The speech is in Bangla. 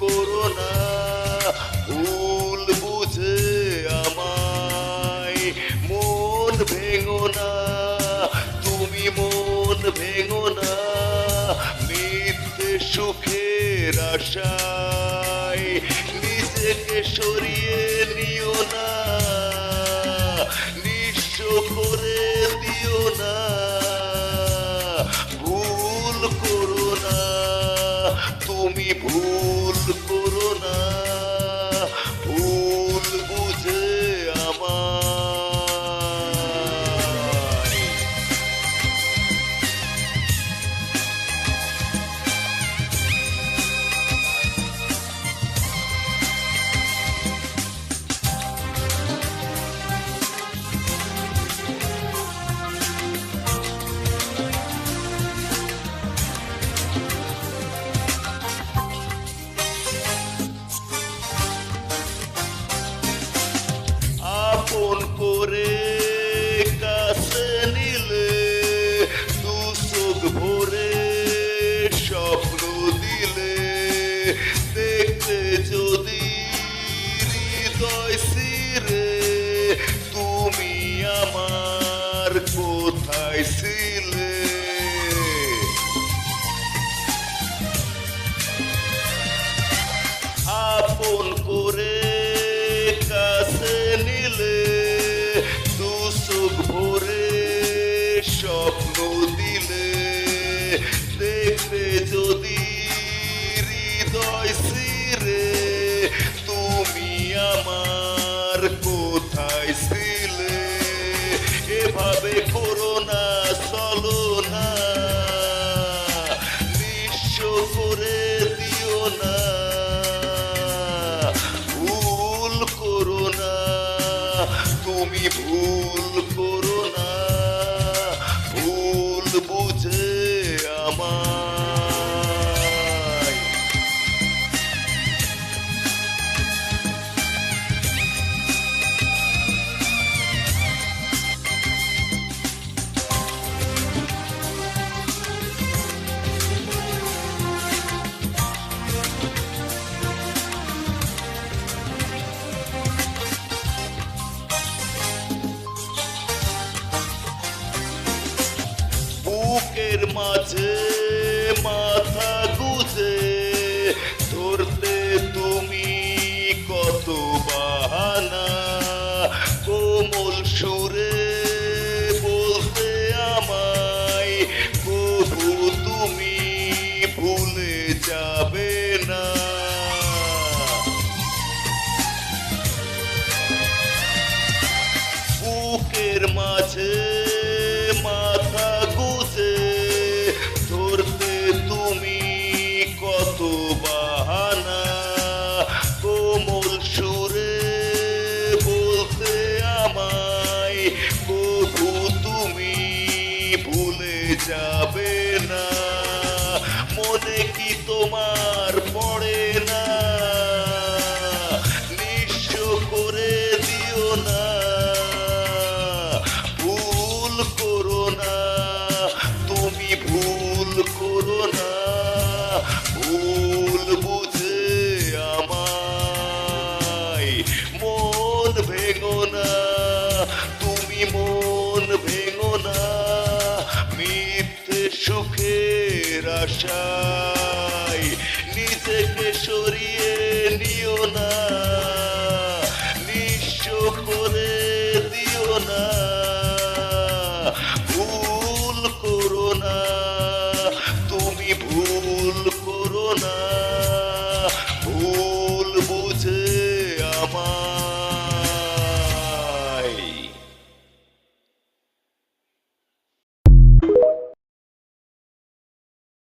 করো না, ভুল বুঝে আমায় মন ভেঙো না, তুমি মন ভেঙো না, মিথ্যে সুখের আশায় নিজেকে সরিয়ে নিও না। করো না তুমি আমার কোথায় ছিলে? আপন করে কাছে নিলে, দু চোখ ভরে স্বপ্ন দিলে। দেখবে যদি হৃদয় সিরে তুমি আমার তুমি ভুল করো না। মাঝে ভেঙো না তুমি মন ভেঙো না মিথ্যে সুখের আশায় নিজেকে সরিয়ে নিও না।